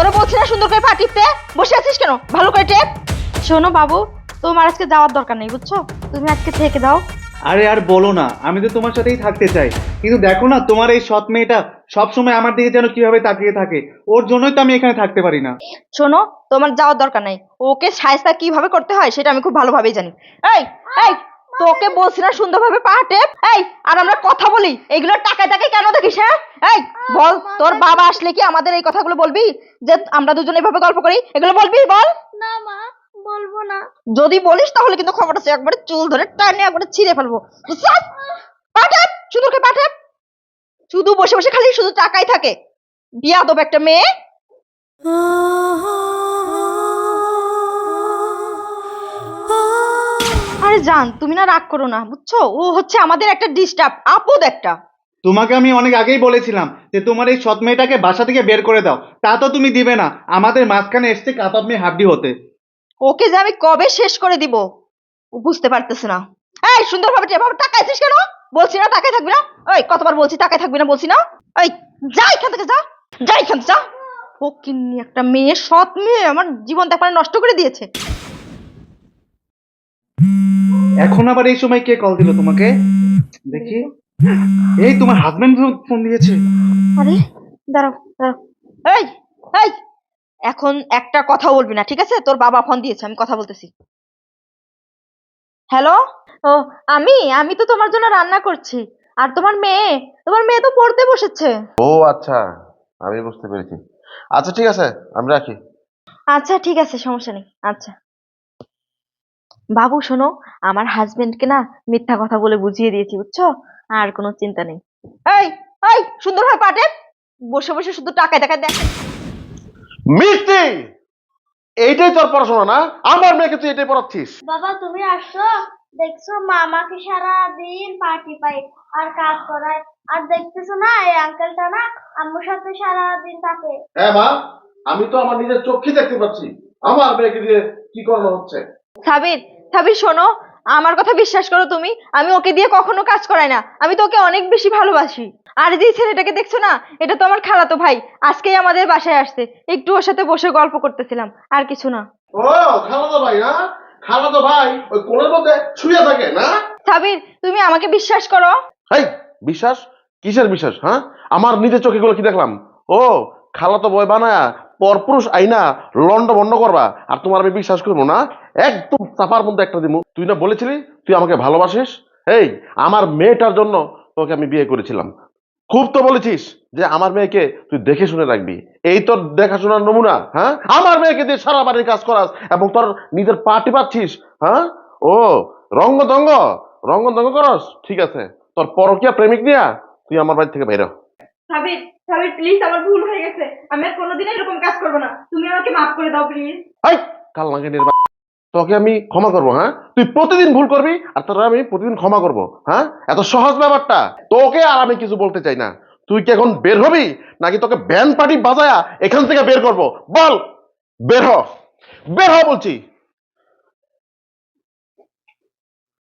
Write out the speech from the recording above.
তোরে বলছি না সুন্দর করে পা টিপতে। বসে আছিস কেন? ভালো করে টেপ। শোনো বাবু তোমার আজকে যাওয়ার দরকার নেই বুঝছ? তুমি আজকে থেকে দাও। আরে আর বলো না আমি তো তোমার সাথেই থাকতে চাই। কিন্তু দেখো না তোমার এই সৎ মেয়েটা সবসময় আমার দিকে যেন কীভাবে তাকিয়ে থাকে। ওর জন্যই তো আমি এখানে থাকতে পারি না। শোনো তোমার যাওয়ার দরকার নাই। ওকে সায়স্তা কীভাবে করতে হয় সেটা আমি খুব ভালোভাবেই জানি। এই এই তোকে বলছি না সুন্দরভাবে পা টেপ এই আর আমরা কথা বলি। এইগুলো টাকায় টাকায় কেন দেখিস হ্যাঁ? এই বল তোর বাবা আসলে কি আমাদের এই কথাগুলো বলবি? যে আমরা দুজন এভাবে গল্প করি এগুলো বলবি? বল। না মা বলব না। যদি বলিস তাহলে কিন্তু খবর আছে একবারে চুল ধরে টানে একবারে ছিঁড়ে ফেলব। বুঝছিস? পা টেপ শুধু ওকে পা শুধু বসে বসে খালি শুধু টাকাই থাকে। বিয়াদব একটা মেয়ে। জান তুমি না রাগ করো না বুঝছ? ও হচ্ছে আমাদের একটা ডিস্টার্ব আপদ একটা। তোমাকে আমি অনেক আগেই বলেছিলাম যে তোমার এই সৎ মেয়েটাকে বাসা থেকে বের করে দাও তা তো তুমি দিবে না আমাদের মাঝখানে এসছে কাপাব মেয়ে হাড্ডি হতে। ওকে যে আমি কবে শেষ করে দিব ও বুঝতে পারতেছে না। এই সুন্দরভাবে এভাবে তাকাইছিস কেন? বলছি না তাকাই থাকবি না? ওই কতবার বলছি তাকাই থাকবি না বলছি না? ওই যা এখান থেকে যা যা এখান থেকে যা। ও কিন্নি একটা মেয়ে সৎ মেয়ে আমার জীবন দেখবার নষ্ট করে দিয়েছে। এখন আবার এই সময় কে কল দিল তোমাকে? দেখি। এই তোমার হাজবেন্ড ফোন দিয়েছে। আরে দাঁড়াও দাঁড়াও। এই এই এখন একটা কথা বলবি না ঠিক আছে? তোর বাবা ফোন দিয়েছে আমি কথা বলতেছি। হ্যালো ও আমি আমি তো তোমার জন্য রান্না করছি। আর তোমার মেয়ে তোমার মেয়ে তো পড়তে বসেছে। ও আচ্ছা আমি বুঝতে পেরেছি। আচ্ছা ঠিক আছে আমি রাখি। আচ্ছা ঠিক আছে সমস্যা নেই। আচ্ছা। বাবু শোনো আমার হাজবেন্ডকে না মিথ্যা কথা বলে বুঝিয়ে দিয়েছি বুঝছ? আর কোনো চিন্তা নেই। এই এই সুন্দর হয় পাটে! বসে বসে শুধু টাকায় টাকায় দেখ। মিষ্টি! এইটাই তোর পড়াশোনা না? আমার মেয়েকে তুই এটাই পড়াচ্ছিস? বাবা তুমি আসছো দেখছ মামাকে সারা দিন পার্টি পাই আর কাজ করায় আর দেখতেছো না এই আঙ্কেলটা না আম্মুর সাথে সারা দিন থাকে। হ্যাঁ মা আমি তো আমার নিজের চোখে দেখতে পাচ্ছি। আমার মেয়েকে দিয়ে কি করানো হচ্ছে? সাবির সাবির শোনো আমার কথা বিশ্বাস করো তুমি আমি ওকে দিয়ে কখনো কাজ করাই না আমি তো ওকে অনেক বেশি ভালোবাসি। আর যে ছেলেটাকে দেখছ না এটা তো আমার খালাতো ভাই আজকেই আমাদের বাসায় আসছে একটু ওর সাথে বসে গল্প করতেছিলাম আর কিছু না। ও খালাতো ভাই না খালাতো ভাই ওই কোলের মধ্যে শুয়ে থাকে না? সাবির তুমি আমাকে বিশ্বাস করো? এই বিশ্বাস? কিসের বিশ্বাস হ্যাঁ? আমার নিজের চোখে গুলো কি দেখলাম? ও খালাতো বয় বানায়া পরপুরুষ আইনা লন্ড বন্ড করবা আর তোমার আমি বিশ্বাস করব না? একদম চাপার মধ্যে একটা দিমু। তুই না বলেছিলি? তুই আমাকে ভালোবাসিস? এই আমার মেয়েটার জন্য তোকে আমি বিয়ে করেছিলাম। খুব তো বলেছিস যে আমার মেয়েকে তুই দেখে শুনে রাখবি। এই তোর দেখাশোনার নমুনা হ্যাঁ? আমার মেয়েকে দিয়ে সারা বাড়ির কাজ করাস এবং তোর নিজের পার্টি পাচ্ছিস হ্যাঁ? ও রঙ্গ দঙ্গ রঙ্গ দঙ্গ করস? ঠিক আছে। তোর পরকিয়া প্রেমিক নিয়া তুই আমার বাড়ি থেকে বাইরে হ। সাবির সাবির প্লিজ আমার ভুল হয়ে গেছে। আমি আর কোনোদিন এরকম কাজ করব না। তুমি আমাকে মাফ করে দাও প্লিজ হাই কাল নির্বাচন তোকে আমি ক্ষমা করব হ্যাঁ? তুই প্রতিদিন ভুল করবি আর তোরা আমি প্রতিদিন ক্ষমা করব হ্যাঁ? এত সহজ ব্যাপারটা। তোকে আর আমি কিছু বলতে চাই না। তুই কি এখন বের হবি? নাকি তোকে ব্যান্ড পার্টি বাজায়া এখান থেকে বের করব? বল, বের হ। বের হ বলছি।